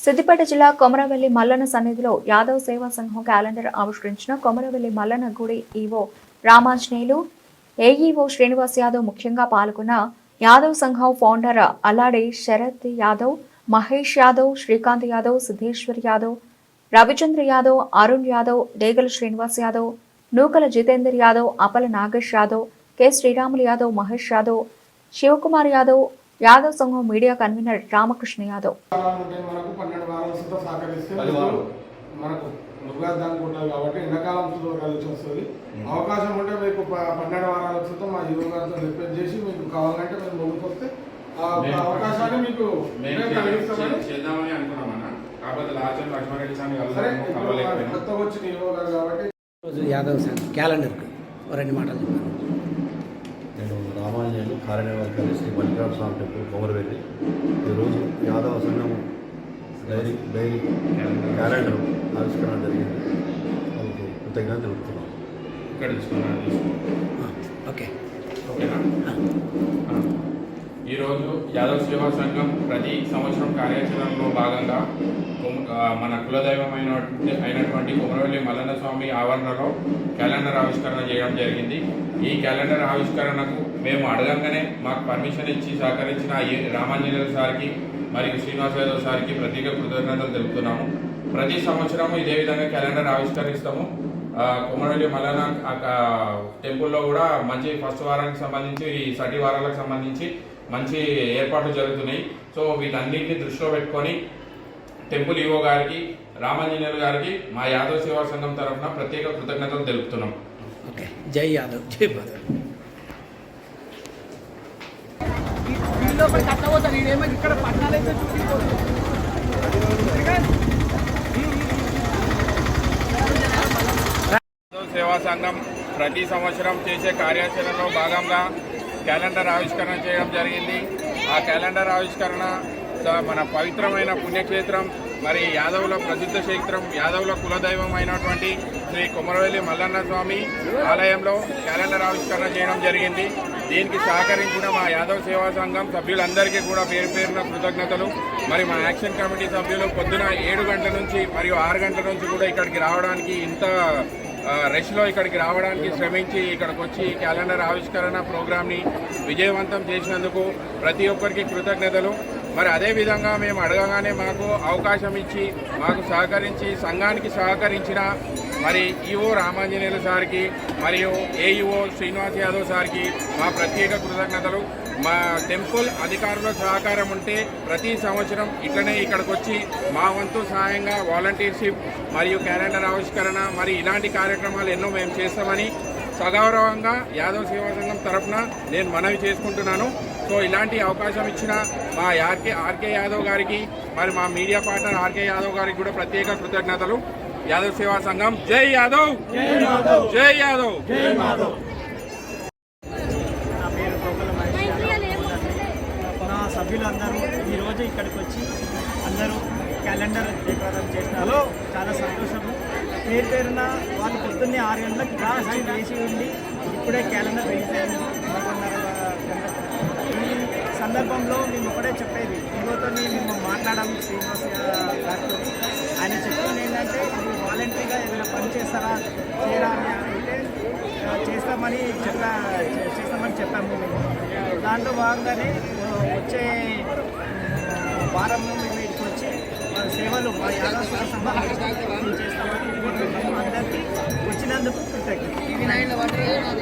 సిద్దిపేట జిల్లా కొమరవెల్లి మల్లన సన్నిధిలో యాదవ్ సేవా సంఘం క్యాలెండర్ ఆవిష్కరించిన కొమరవెల్లి మల్లన గుడి ఈవో రామాంజనేయులు ఏఈఓ శ్రీనివాస్ యాదవ్ ముఖ్యంగా పాల్గొన్న యాదవ్ సంఘం ఫౌండర్ అలాడే శరత్ యాదవ్ మహేష్ యాదవ్ శ్రీకాంత్ యాదవ్ సిద్ధేశ్వర్ యాదవ్ రవిచంద్ర యాదవ్ అరుణ్ యాదవ్ డేగల శ్రీనివాస్ యాదవ్ నూకల జితేందర్ యాదవ్ అపల నాగేష్ యాదవ్ కె శ్రీరాములు యాదవ్ మహేష్ యాదవ్ శివకుమార్ యాదవ్ యాదవ్ సంఘం మీడియా కన్వీనర్ రామకృష్ణ యాదవ్. మనకు కాబట్టి ఎండాకాలం సుద్ధ కలిసి వస్తుంది అవకాశం ఉంటే మీకు పన్నెండు వారాల సుద్ధ మా యువ గారితో రిక్వెస్ట్ చేసి మీకు కావాలంటే మేము ముందుకు వస్తే అవకాశాన్ని మీకు మేము మేము కలిగిస్తామని చే- చేద్దామని అనుకున్నామన్నా కాకపోతే లాస్ట్ టైం లక్ష్మారెడ్డి స్వామి సరే కలవలేకపోయినాం. ఇప్పుడు కలవలేకపోయినాం కొత్తగా వచ్చిన యువ గారు కాబట్టి రోజు యాదవ్ సంఘ్ క్యాలెండర్కి రెండు మాటలు చెప్పాను నేను రామాంజనేయులు కార్యనిర్వాహకారి శ్రీ మల్లికార్జున స్వామి టెంపుల్ కొమరవెల్లి. ఈరోజు యాదవ సంఘం డైరీ డైరీ క్యాలెండర్ ఆవిష్కరణ జరిగింది. వాళ్ళకి కృతజ్ఞత తెలుపుతున్నాం. ఓకే. ఈరోజు యాదవ్ సేవా సంఘం ప్రతి సంవత్సరం కార్యాచరణలో భాగంగా మన కులదైవమైన అయినటువంటి కుమరవల్లి మల్లన్న స్వామి ఆవరణలో క్యాలెండర్ ఆవిష్కరణ చేయడం జరిగింది. ఈ క్యాలెండర్ ఆవిష్కరణకు మేము అడగంగానే మాకు పర్మిషన్ ఇచ్చి సహకరించిన రామాంజనేయుల సార్కి మరియు శ్రీనివాస యాదవ్ సార్కి ప్రత్యేక కృతజ్ఞతలు తెలుపుతున్నాము. ప్రతి సంవత్సరం ఇదే విధంగా క్యాలెండర్ ఆవిష్కరిస్తాము. ఆ, కుమరవెల్లి మల్లన్న టెంపుల్లో కూడా మంచి ఫస్ట్ వారానికి సంబంధించి ఈ సటి వారాలకు సంబంధించి మంచి ఏర్పాట్లు జరుగుతున్నాయి. సో వీటన్నిటిని దృష్టిలో పెట్టుకొని టెంపుల్ ఈవో గారికి రామాంజనేయులు గారికి మా యాదవ్ సేవా సంఘం తరఫున ప్రత్యేక కృతజ్ఞతలు తెలుపుతున్నాం. ఓకే. జై యాదవ్. జై భారత్ యాదవ్ సేవా సంఘం ప్రతి సంవత్సరం చేసే కార్యాచరణలో భాగంగా క్యాలెండర్ ఆవిష్కరణ చేయడం జరిగింది. ఆ క్యాలెండర్ ఆవిష్కరణ మన పవిత్రమైన పుణ్యక్షేత్రం మరి యాదవుల ప్రసిద్ధ క్షేత్రం యాదవుల కులదైవం అయినటువంటి శ్రీ కుమరవెల్లి మల్లన్న స్వామి ఆలయంలో క్యాలెండర్ ఆవిష్కరణ చేయడం జరిగింది. దీనికి సహకరించిన మా యాదవ్ సేవా సంఘం సభ్యులందరికీ కూడా పేరు పేరున కృతజ్ఞతలు. మరి మా యాక్షన్ కమిటీ సభ్యులు పొద్దున ఏడు గంటల నుంచి మరియు ఆరు గంటల నుంచి కూడా ఇక్కడికి రావడానికి ఇంత రష్లో ఇక్కడికి రావడానికి శ్రమించి ఇక్కడికి వచ్చి క్యాలెండర్ ఆవిష్కరణ ప్రోగ్రామ్ని విజయవంతం చేసినందుకు ప్రతి ఒక్కరికి కృతజ్ఞతలు. మరి అదే విధంగా మేము అడగగానే మాకు అవకాశం ఇచ్చి మాకు సహకరించి సంఘానికి సహకరించిన మరి ఈఓ రామాంజనేయులు సార్కి మరియు ఏఈఓ శ్రీనివాస్ యాదవ్ సార్కి మా ప్రత్యేక కృతజ్ఞతలు. మా టెంపుల్ అధికారుల సహకారం ఉంటే ప్రతి సంవత్సరం ఇట్లనే ఇక్కడికి వచ్చి మా వంతు సహాయంగా వాలంటీర్షిప్ మరియు క్యాలెండర్ ఆవిష్కరణ మరి ఇలాంటి కార్యక్రమాలు ఎన్నో మేము చేస్తామని సగౌరవంగా యాదవ్ సేవా సంఘం తరఫున నేను మనవి చేసుకుంటున్నాను. సో ఇలాంటి అవకాశం ఇచ్చిన మా ఆర్కే ఆర్కే యాదవ్ గారికి మరి మా మీడియా పార్ట్నర్ ఆర్కే యాదవ్ గారికి కూడా ప్రత్యేక కృతజ్ఞతలు. యాదవ్ సేవా సంఘం జై యాదవ్! జై యాదవ్. నా సభ్యులందరూ ఈరోజు ఇక్కడికి వచ్చి క్యాలెండర్ ప్రకారం చేసినారు చాలా సంతోషము. పేరు పేరున వాళ్ళు పొద్దున్నే ఆరు గంటలకు క్లాస్ వేసి ఉండి ఇప్పుడే క్యాలెండర్ రిలీజ్ ఈ సందర్భంలో మేము ఒకటే చెప్పేది. ఈరోజు మేము మాట్లాడడం శ్రీనివాస్ గారితో. ఆయన చెప్తుంది ఏంటంటే మీరు వాలంటరీగా ఏదైనా పని చేస్తారా? చేయరా? అని అంటే చేస్తామని చెప్పా చేస్తామని చెప్పాము మేము. దాంట్లో భాగంగానే వచ్చే వారం సేవలు మా యాదవ సంబంధించి చేస్తామని అందరికీ వచ్చినందుకు కృతజ్ఞత